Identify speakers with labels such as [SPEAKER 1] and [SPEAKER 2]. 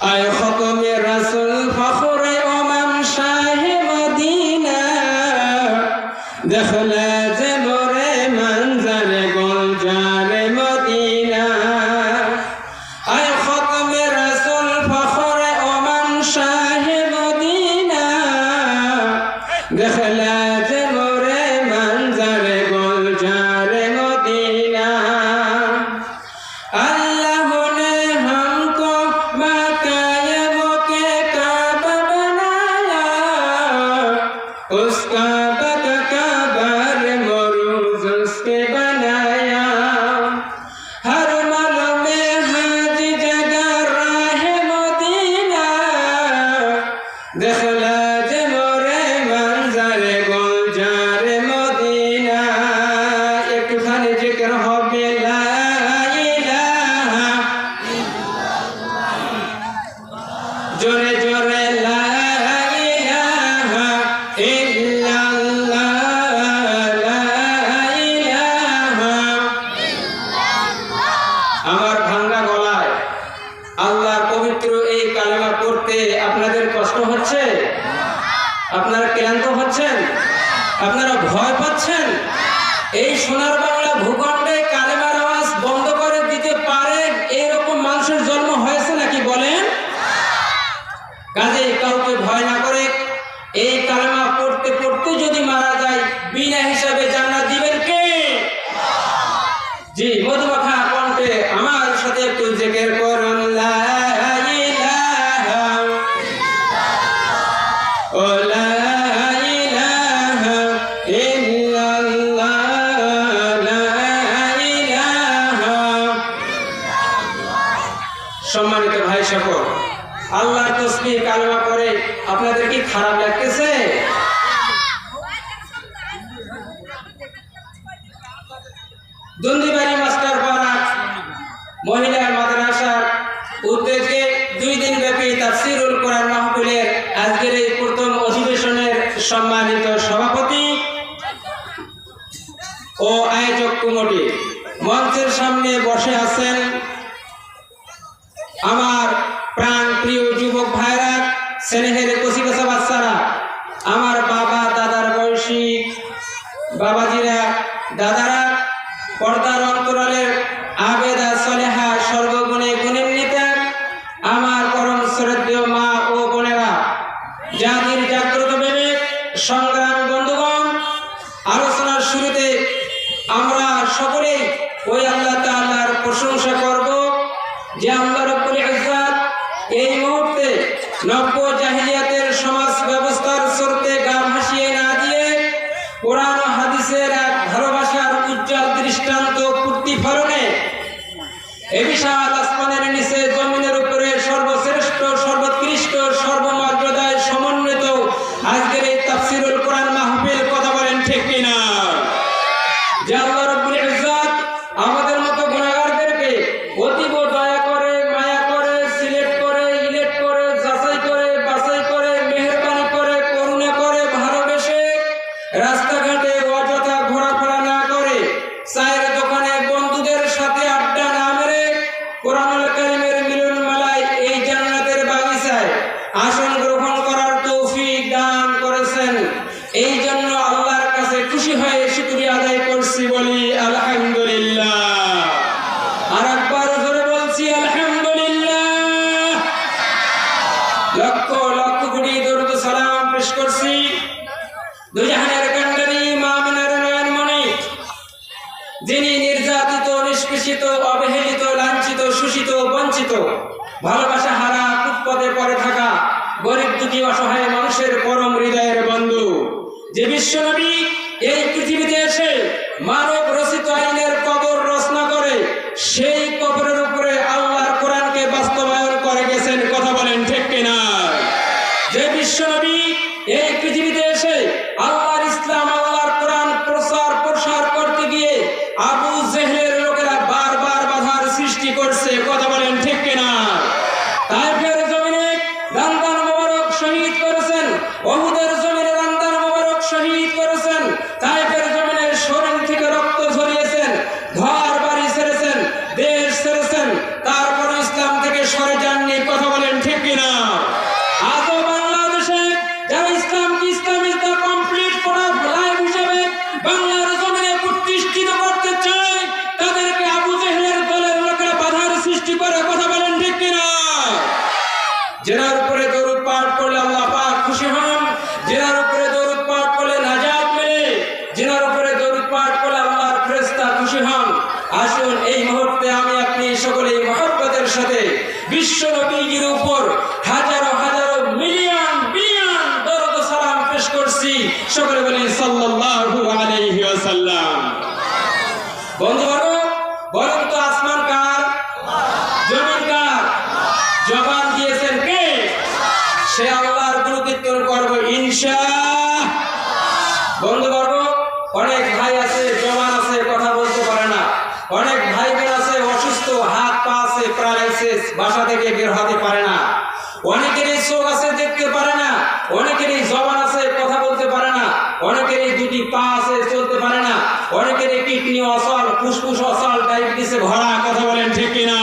[SPEAKER 1] আয় খতমে মুশকিল হচ্ছে? আপনারা ক্লান্ত হচ্ছেন? আপনারা ভয় পাচ্ছেন? এই সোনার বাংলা ভূখণ্ডে কালেমার আওয়াজ বন্ধ করে দিতে পারে এরকম মানুষের জন্ম হয়েছে নাকি বলেন? কাজে কাউকে সম্মানিত ভাই সকল, আল্লাহর তসবিহ কালেমা করে আপনাদের কি খারাপ লাগতেছে? দুন্দিবাড়ি মাস্টার পাড়া মহিলা মাদ্রাসার উদ্যোগে দুই দিন ব্যাপী তাফসিরুল কোরআন মাহফিলের আজকের এই প্রথম অধিবেশনের সম্মানিত সভাপতি ও আয়োজক কমিটি মঞ্চের সামনে বসে আছেন আমার প্রাণ প্রিয় যুবক ভাইরা, স্নেহের কচি কচা বাচ্চারা, আমার বাবা, দাদার বয়সী বাবাজিরা, দাদারা, পর্দার অন্তরালের আবেদা, সলেহা, সর্বগুণে গুণান্বিত আমার পরম শ্রদ্ধেয় মা ও বোনেরা, জাতির জাগ্রত বিবেক, সংগ্রাম বন্ধুগণ, আলোচনার শুরুতে আমরা সকলেই ওই নব্য জাহিলিয়াতের সমাজ ব্যবস্থার যিনি নির্যাতিত নিষ্পেষিত অবহেলিত, লাঞ্ছিত, শোষিত, বঞ্চিত, ভালোবাসা হারা, কুপদে পড়ে থাকা গরিব দুঃখী অসহায় মানুষের পরম হৃদয়ের বন্ধু, যে বিশ্বনবী এই পৃথিবীতে এসে মানব রচিত আইনের কবর রচনা করে, সেই কবরের উপরে আল্লাহর কোরআনকে বাস্তবায়ন করে গেছেন, কথা বলেন ঠিক কিনা? যে বিশ্বনবী এই পৃথিবীতে এসে আল্লাহর যেনার উপরে দরুদ পাঠ করলে আল্লাহ পাক খুশি হন যেনার উপরে দরুদ পাঠ করলে নাজাত মেলে যেনার উপরে দরুদ পাঠ করলে আল্লাহর ফেরেশতা খুশি হন। আসুন, এই মুহূর্তে আমি আপনি সকলে এই মহব্বতের সাথে বিশ্ব নবীজির উপর হাজারো হাজারো মিলিয়ন বিলিয়ন দরুদ সালাম পেশ করছি। সকলে বলি সাল্লাল্লাহু আলাইহি ওয়াসাল্লাম। বন্ধুবর্গ বন্ধুবর্গ, অনেক ভাই আছে জবান আছে, কথা বলতে পারে না। অনেক ভাই বোন আছে, অসুস্থ, হাত, পা আছে, প্যারালাইসিস, বাসা থেকে বের হতে পারে না। অনেকেরই চোখ আছে, দেখতে পারে না। অনেকেরই জবান আছে, কথা বলতে পারে না। অনেকেরই দুটি পা আছে, চলতে পারে না। অনেকেরই কিডনি অসল, ফুসফুস অসল, ডায়াবেটিসে ভরা, কথা বলেন ঠিক কিনা?